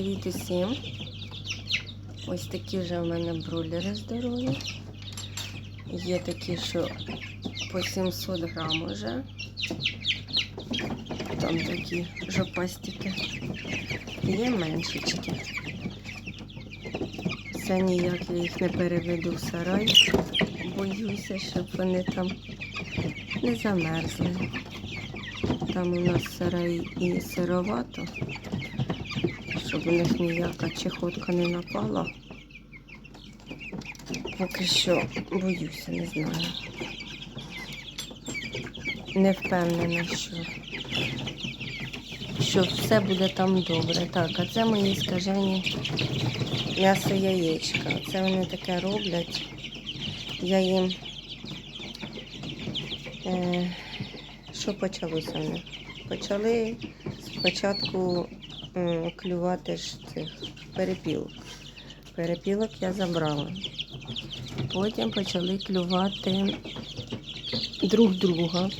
Привіт усім. Ось такі вже в мене бройлери здорові. Є такі, що по 700 грам уже. Там такі жопастики. Є меншечки. Це ніяк я їх не переведу в сарай. Боюся, щоб вони там не замерзли. Там у нас сарай і сировато щоб у них ніяка чехотка не напала. Поки що боюся, не знаю. Не впевнена, що, що все буде там добре. Так, а це мої скажені м'ясо яєчка. Це вони таке роблять. Я їм. Е, що почалося в них? Почали спочатку клювати ж цих перепілок. Перепілок я забрала. Потім почали клювати друг друга.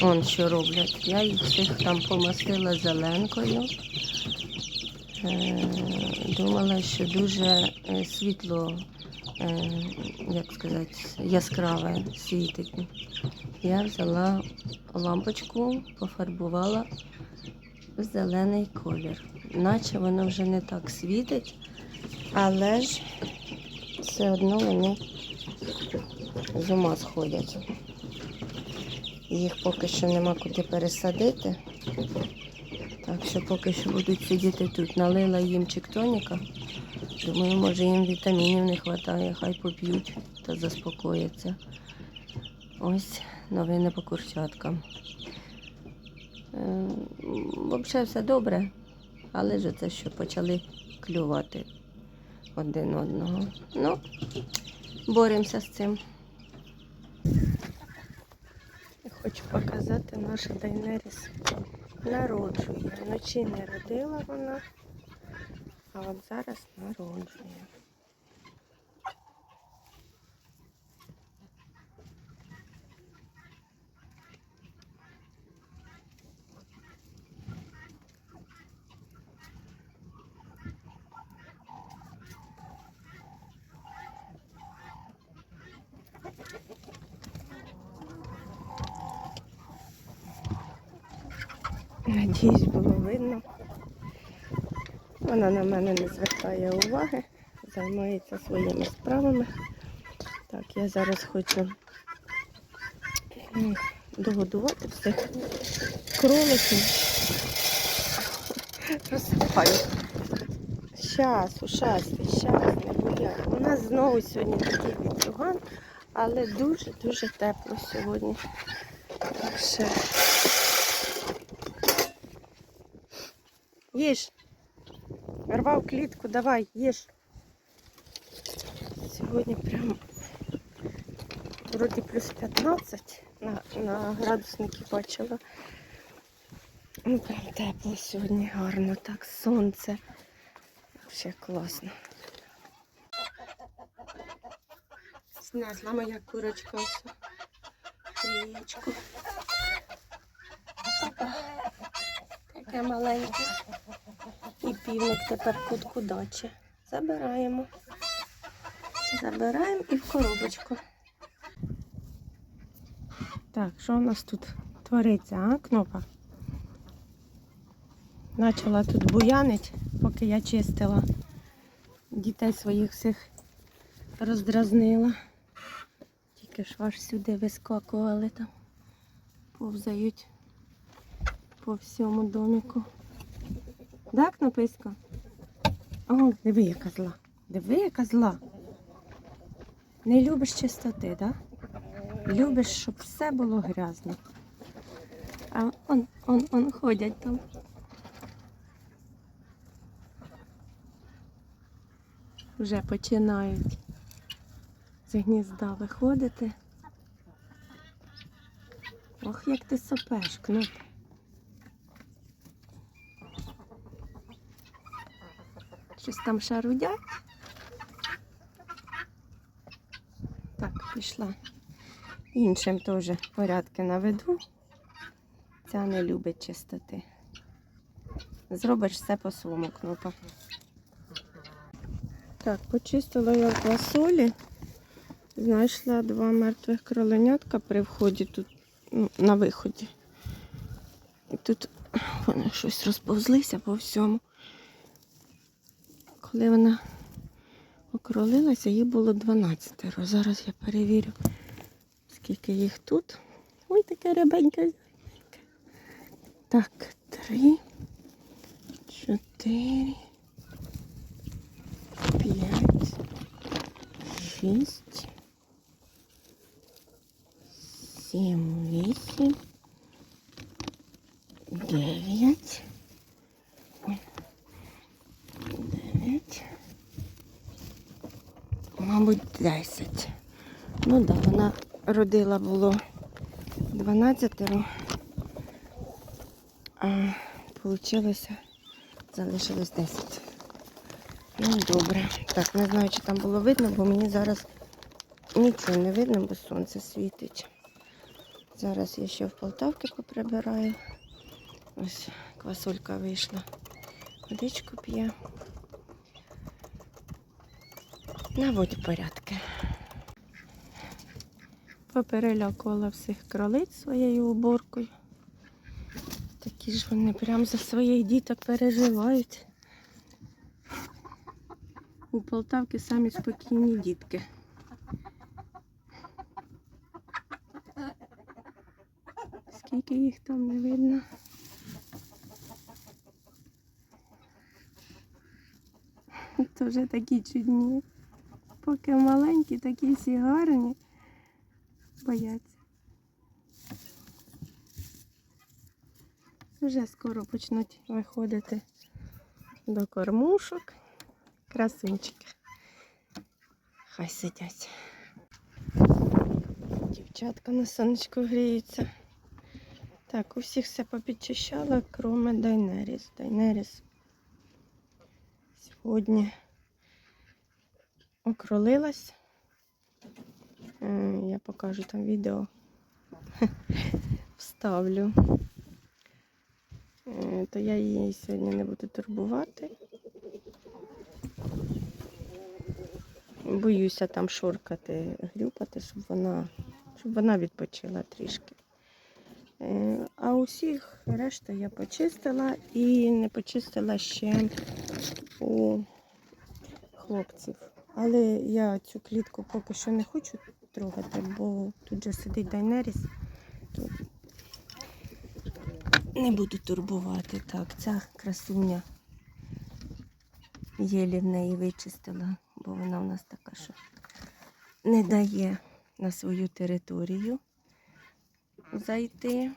Он що роблять. Я їх всіх там помастила зеленкою. Е, Думала, що дуже е, світло, е, як сказати, яскраве світить. Я взяла лампочку, пофарбувала в зелений колір. Наче воно вже не так світить, але ж все одно вони з ума сходять. Їх поки що нема куди пересадити. Так що поки що будуть сидіти тут. Налила їм чиктоніка. Думаю, може їм вітамінів не вистачає, хай поп'ють та заспокояться. Ось новини по курчаткам. Е, Взагалі все добре, але ж це що почали клювати один одного. Ну, боремося з цим. Хочу показати наша Дайнеріс народжує. Вночі не родила вона, а от зараз народжує. Надіюсь, було видно. Вона на мене не звертає уваги, займається своїми справами. Так, я зараз хочу догодувати всіх кроликів. Розсипаю. Щас, ушасти, щас, не боять. У нас знову сьогодні такий вітрюган, але дуже-дуже тепло сьогодні. Так що Їж. Рвав клітку, давай, їж. Сьогодні прям вроді плюс 15 на, на градусники бачила. Ну прям тепло сьогодні, гарно так, сонце. Взагалі класно. Снесла моя курочка все. Яєчко. Таке маленьке. І півник тепер кутку дачі. Забираємо. Забираємо і в коробочку. Так, що у нас тут твориться, а, кнопа? Почала тут буянить, поки я чистила. Дітей своїх всіх роздразнила. Тільки ж аж сюди вискакували там. Повзають по всьому доміку. Да, Кнописько? О, диви, яка зла. Диви, яка зла. Не любиш чистоти, да? Любиш, щоб все було грязно. А он, он, он ходять там. Вже починають з гнізда виходити. Ох, як ти сопеш, кноп. Щось там шарудять. Так, пішла. Іншим теж порядки наведу. Ця не любить чистоти. Зробиш все по своєму кнопа. Так, почистила я квасолі. Знайшла два мертвих кроленятка при вході тут, ну, на виході. І тут вони щось розповзлися по всьому. Коли вона окролилася, їх було 12. Зараз я перевірю, скільки їх тут. Ой, таке рябеньке. Так, три, чотири, п'ять, шість, сім, вісім, дев'ять. Ой, Дев'ять. Мабуть, десять. Ну так, да, вона родила було 12, а вийшло, залишилось 10. Ну, добре. Так, не знаю, чи там було видно, бо мені зараз нічого не видно, бо сонце світить. Зараз я ще в Полтавки поприбираю. Ось квасолька вийшла. Водичку п'є. Наводь порядки. Поперелякувала всіх кролиць своєю уборкою. Такі ж вони прям за своїх діток переживають. У Полтавки самі спокійні дітки. Скільки їх там не видно. Тоже такі чудні. Поки маленькі, такі всі гарні. Бояться. Вже скоро почнуть виходити до кормушок. Красунчики. Хай сидять. Дівчатка на сонечку гріються. Так, у всіх все попідчищала, кроме Дайнеріс. Дайнеріс сьогодні окролилась. Е, Я покажу там відео. Вставлю. Е, То я її сьогодні не буду турбувати. Боюся там шоркати, грюпати, щоб вона, щоб вона відпочила трішки. Е, А усіх решта я почистила і не почистила ще у хлопців. Але я цю клітку поки що не хочу трогати, бо тут же сидить Дайнеріс. Не буду турбувати. Так, ця красуня єлі в неї вичистила, бо вона у нас така, що не дає на свою територію зайти.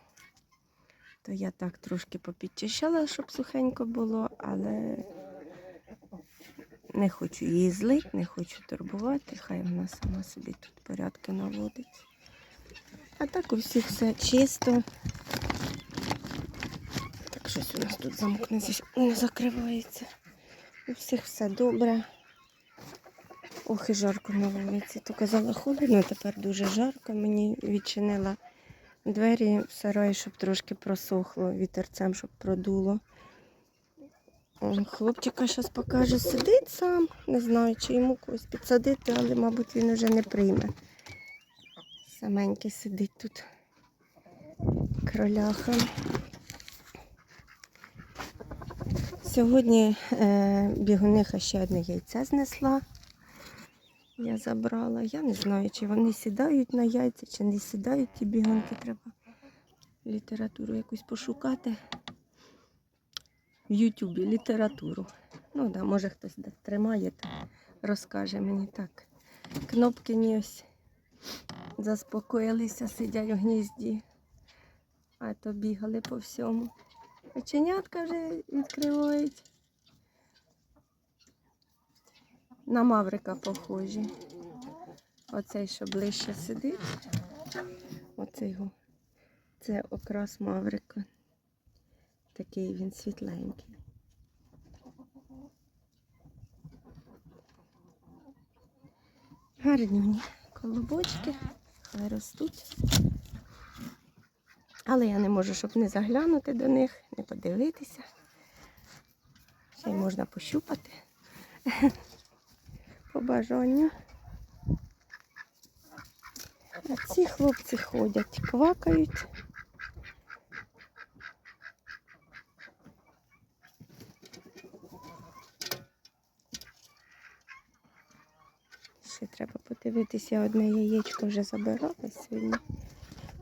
То я так трошки попідчищала, щоб сухенько було, але не хочу її злити, не хочу турбувати. Хай вона сама собі тут порядки наводить. А так у всіх все чисто. Так щось у нас тут замок не, закривається. У всіх все добре. Ох, і жарко на вулиці. То казала холодно, тепер дуже жарко. Мені відчинила двері в сарай, щоб трошки просохло вітерцем, щоб продуло. Хлопчика зараз покаже, сидить сам. Не знаю, чи йому когось підсадити, але, мабуть, він вже не прийме. Саменький сидить тут. Кроляха. Сьогодні е, бігуниха ще одне яйце знесла. Я забрала. Я не знаю, чи вони сідають на яйця, чи не сідають ті бігунки. Треба літературу якусь пошукати. В Ютубі літературу. Ну да, може хтось де тримає, то розкаже мені так. Кнопки ні ось заспокоїлися, сидять у гнізді, а то бігали по всьому. Оченятка вже відкривають. На маврика похожі. Оцей, що ближче сидить. Оцей. Це окрас маврика. Такий він світленький. Гарні колобочки, хай ростуть. Але я не можу, щоб не заглянути до них, не подивитися. Ще й можна пощупати. По бажанню. А ці хлопці ходять, квакають. Ще треба подивитися, одне яєчко вже забирала сьогодні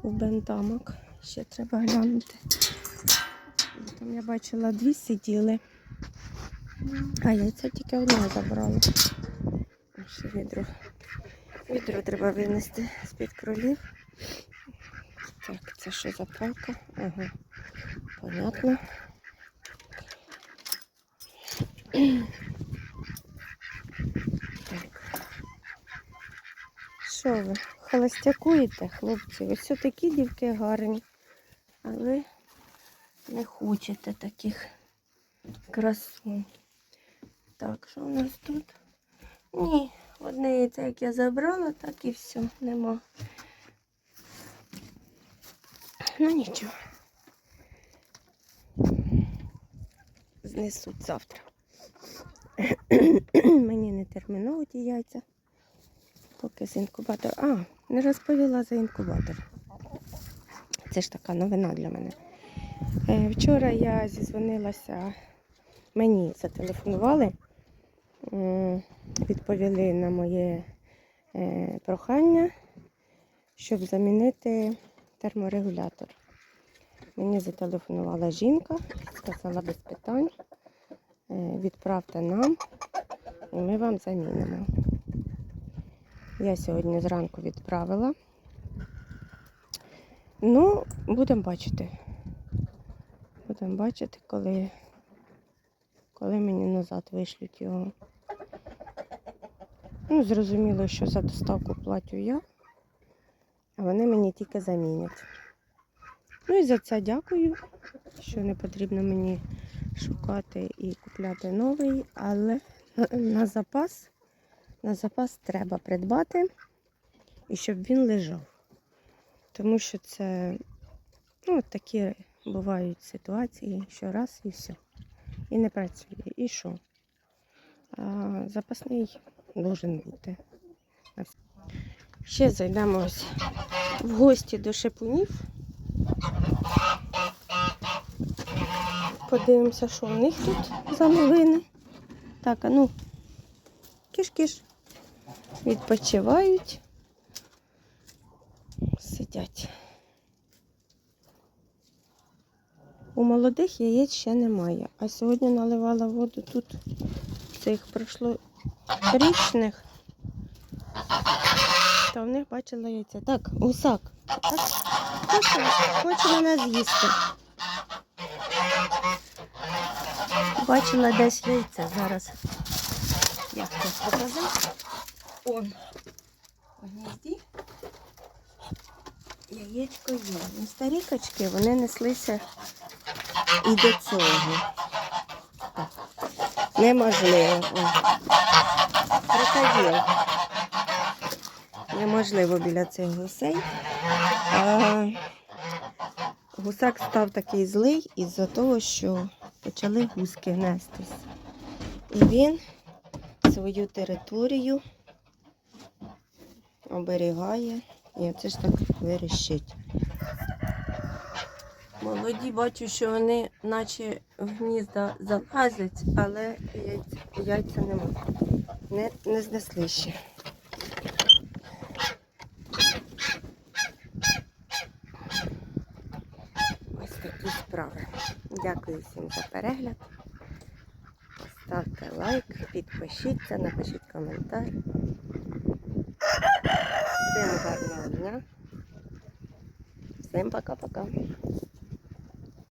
у бентамок. Ще треба глянути. Там я бачила дві сиділи, а яйця тільки одне забрала. Ще відро. Відро треба винести з-під кролів. Так, це що за палка? Ага, понятно. Що ви, холостякуєте, хлопці? Ось такі дівки гарні, а ви не хочете таких красунь. Так, що у нас тут? Ні, одне яйце, як я забрала, так і все, нема. Ну нічого. Знесуть завтра. Мені не терміново ті яйця. Поки з інкубатора. А, не розповіла за інкубатор. Це ж така новина для мене. Е, Вчора я зізвонилася, мені зателефонували, відповіли на моє е, прохання, щоб замінити терморегулятор. Мені зателефонувала жінка, сказала без питань, е, відправте нам, і ми вам замінимо. Я сьогодні зранку відправила. Ну, будемо бачити. Будемо бачити, коли, коли мені назад вишлють його. Ну, зрозуміло, що за доставку платю я, а вони мені тільки замінять. Ну і за це дякую, що не потрібно мені шукати і купляти новий, але на, на запас, на запас треба придбати і щоб він лежав. Тому що це ну, такі бувають ситуації, що раз і все. І не працює. І що? А, запасний должен бути. Ще зайдемо в гості до шипунів. Подивимося, що у них тут за новини. Так, а ну, киш-киш. Відпочивають. Сидять. У молодих яєць ще немає. А сьогодні наливала воду тут цих прошлорічних. Та в них бачила яйця. Так, гусак. Так, хоче, хоче мене з'їсти. Бачила десь яйця зараз. Як це показати? Он. У гнізді. Яєчко є. Ну, старі качки, вони неслися і до цього. Неможливо. Крокодил. Неможливо біля цих гусей. А, гусак став такий злий із-за того, що почали гуски нестись. І він свою територію оберігає. І оце ж так вирішить. Молоді бачу, що вони наче в гнізда залазять, але яйця, яйця немає. Не, не знесли ще. Ось такі справи. Дякую всім за перегляд. Ставте лайк, підпишіться, напишіть коментар. Всім гарного дня. Всім пока-пока.